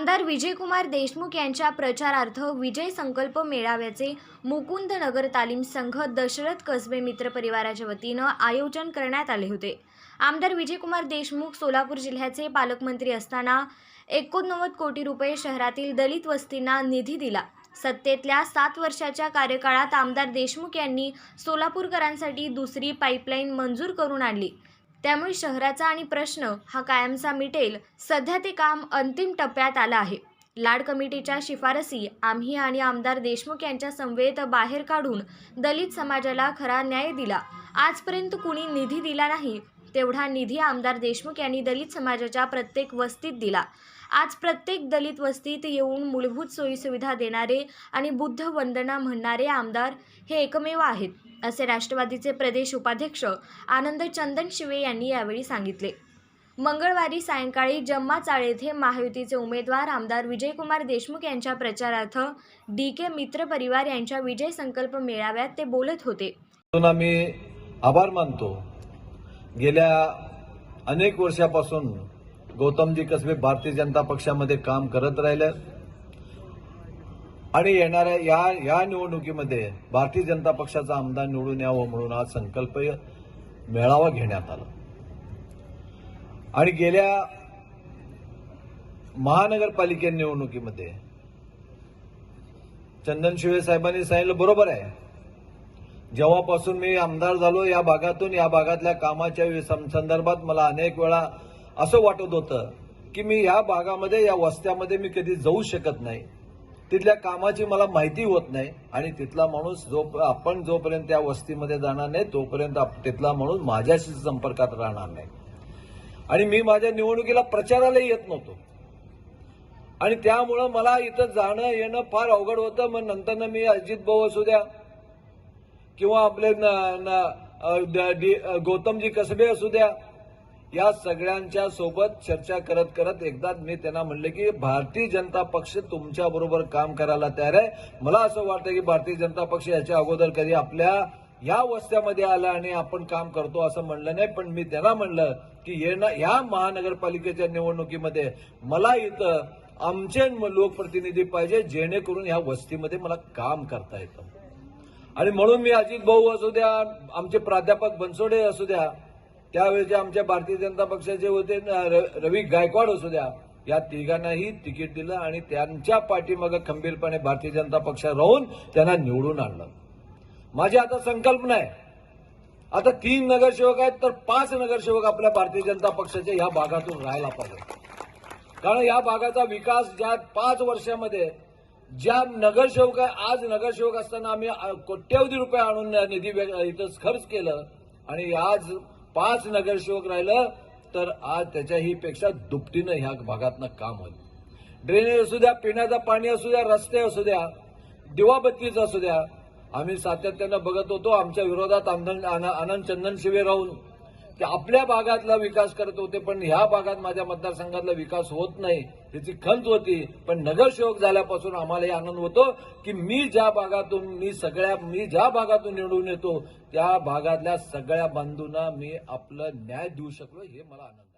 आमदार विजयकुमार देशमुख यांच्या प्रचारार्थ विजय संकल्प मेळाव्याचे मुकुंद नगर तालीम संघ दशरथ कसबे मित्र परिवाराच्या वतीनं आयोजन करण्यात आले होते. आमदार विजयकुमार देशमुख सोलापूर जिल्ह्याचे पालकमंत्री असताना एकोणनव्वद कोटी रुपये शहरातील दलित वस्तींना निधी दिला. सत्तेतल्या सात वर्षाच्या कार्यकाळात आमदार देशमुख यांनी सोलापूरकरांसाठी दुसरी पाईपलाईन मंजूर करून आणली. त्यामुळे शहराचा आणि प्रश्न हा कायमचा मिटेल. सध्या ते काम अंतिम टप्प्यात आलं आहे. लाड कमिटीच्या शिफारसी आम्ही आणि आमदार देशमुख यांच्या समवेत बाहेर काढून दलित समाजाला खरा न्याय दिला. आजपर्यंत कुणी निधी दिला नाही. तेवढा निधी आमदार देशमुख यांनी दलित समाजाच्या प्रत्येक वस्तीत दिला. आज प्रत्येक दलित वस्तीत येऊन मूलभूत सोयीसुविधा देणारे आणि बुद्ध वंदना म्हणणारे आमदार हे एकमेव आहेत असे राष्ट्रवादीचे प्रदेश उपाध्यक्ष आनंद चंदन शिवे यांनी यावेळी सांगितले. मंगळवारी सायंकाळी जम्मा चाळ येथे महायुतीचे उमेदवार आमदार विजयकुमार देशमुख यांच्या प्रचारार्थ डी के मित्र परिवार यांच्या विजय संकल्प मेळाव्यात ते बोलत होते. आम्ही आभार मानतो. गेल्या अनेक वर्षापासून गौतमजी कसबे भारतीय जनता पक्षामध्ये काम करत राहिले आणि येणाऱ्या या या निवडणुकीमध्ये भारतीय जनता पक्षाचा आमदार निवडून यावं म्हणून आज संकल्प मेळावा घेण्यात आला. आणि गेल्या महानगरपालिके निवडणुकीमध्ये चंदन शिवे साहेबांनी सांगितलं बरोबर आहे. जेव्हापासून मी आमदार झालो या भागातून या भागातल्या कामाच्या संदर्भात मला अनेक वेळा असं वाटत होतं की मी या भागामध्ये या वस्त्यामध्ये मी कधी जाऊ शकत नाही. तिथल्या कामाची मला माहिती होत नाही आणि तिथला माणूस जो आपण जोपर्यंत त्या वस्तीमध्ये जाणार नाही तोपर्यंत तिथला माणूस माझ्याशी संपर्कात राहणार नाही. आणि मी माझ्या निवडणुकीला प्रचाराला येत नव्हतो. आणि त्यामुळं मला इथं जाणं येणं फार अवघड होतं. मग नंतर मी अजित भाऊ असू द्या किंवा आपले न- ड- डी- गौतमजी कसबे असू द्या या सगळ्यांच्या सोबत चर्चा करत करत एकदा मी त्यांना म्हणले की भारतीय जनता पक्ष तुमच्या बरोबर काम करायला तयार आहे. मला असं वाटतं की भारतीय जनता पक्ष याच्या अगोदर कधी आपल्या या वस्त्यामध्ये आला आणि आपण काम करतो असं म्हणलं नाही पण मी त्यांना म्हणलं की येणं या महानगरपालिकेच्या निवडणुकीमध्ये मला इथं आमचे लोकप्रतिनिधी पाहिजे जेणेकरून या वस्तीमध्ये मला काम करता येतं. आणि म्हणून मी अजित भाऊ असू द्या आमचे प्राध्यापक बनसोडे असू द्या त्यावेळेचे आमच्या भारतीय जनता पक्षाचे होते र- रवी गायकवाड असू द्या या तिघांनाही तिकीट दिलं आणि त्यांच्या पाठीमागं खंबीरपणे भारतीय जनता पक्ष राहून त्यांना निवडून आणलं. माझी आता संकल्पना आहे. आता तीन नगरसेवक आहेत तर पाच नगरसेवक आपल्या भारतीय जनता पक्षाच्या या भागातून राहायला पाहिजे कारण या भागाचा विकास ज्या पाच वर्षामध्ये ज्या नगरसेवक आहे आज नगरसेवक असताना आम्ही कोट्यवधी रुपये आणून निधी इथं खर्च केलं आणि आज पाच नगरसेवक राहिलं तर आज त्याच्याही पेक्षा दुपटीनं ह्या भागातनं काम होईल. ड्रेनेज असू द्या पिण्याचं पाणी असू द्या रस्ते असू द्या दिवाबत्तीचं असू द्या आम्ही सातत्यानं बघत होतो आमच्या विरोधात आनंद आनंद चंदन शिवे राहून ते आपल्या भागातला विकास करत होते पण ह्या भागात माझ्या मतदारसंघातला विकास होत नाही त्याची खंत होती. पण नगरसेवक झाल्यापासून आम्हाला हे आनंद होतो की मी ज्या भागातून मी सगळ्या मी ज्या भागातून निवडून येतो त्या भागातल्या सगळ्या बंधूंना मी आपलं न्याय देऊ शकलो हे मला आनंद